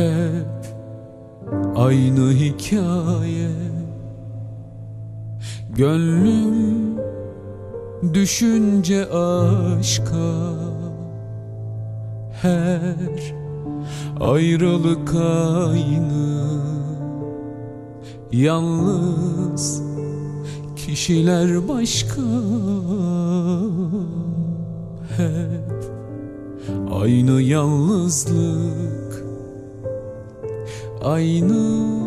Hep aynı hikaye. Gönlüm düşünce aşka Her ayrılık aynı. Yalnız kişiler başka Hep aynı yalnızlık Aynı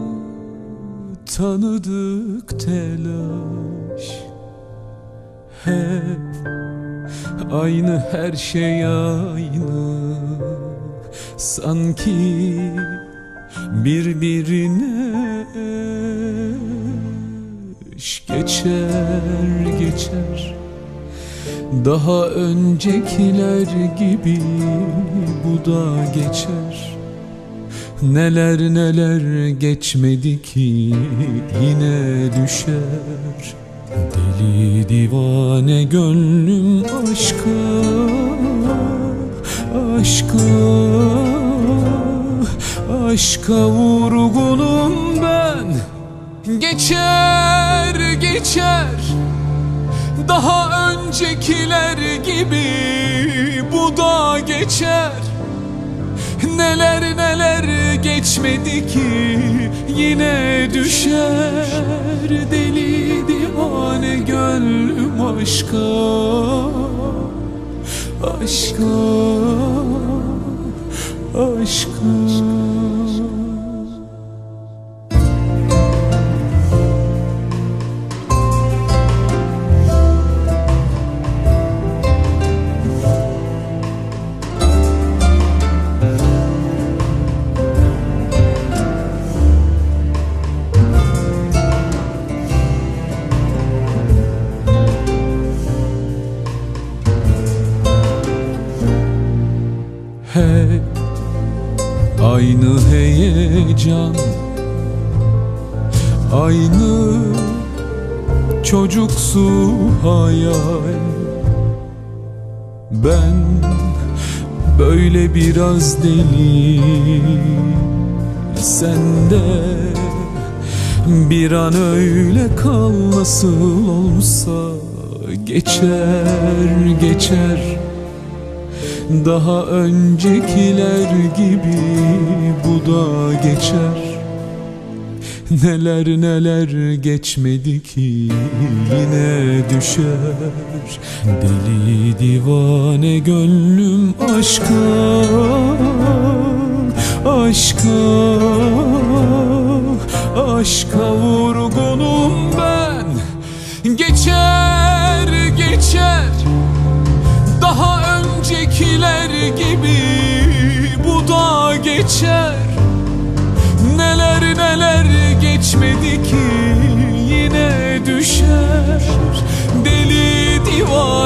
tanıdık telaş. Hep aynı her şey aynı. Sanki birbirine geçer geçer. Daha öncekiler gibi bu da geçer Neler neler geçmedi ki yine düşer. Deli divane gönlüm aşka Aşka Aşka vurgunum ben. Geçer geçer. Daha öncekiler gibi bu da geçer. Neler neler geçmedi ki yine düşer Deli divane gönlüm aşka Aşka Aşka Hep aynı heyecan. Aynı çocuksu hayal. Ben böyle biraz deli Sen de bir an öyle kal nasıl olsa Geçer geçer daha öncekiler gibi bu da geçer. Neler neler geçmedi ki yine düşer. Deli divane gönlüm aşka Aşka Aşka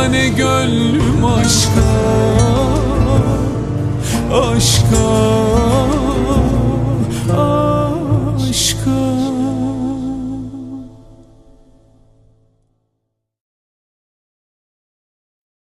divane gönlüm aşka Aşka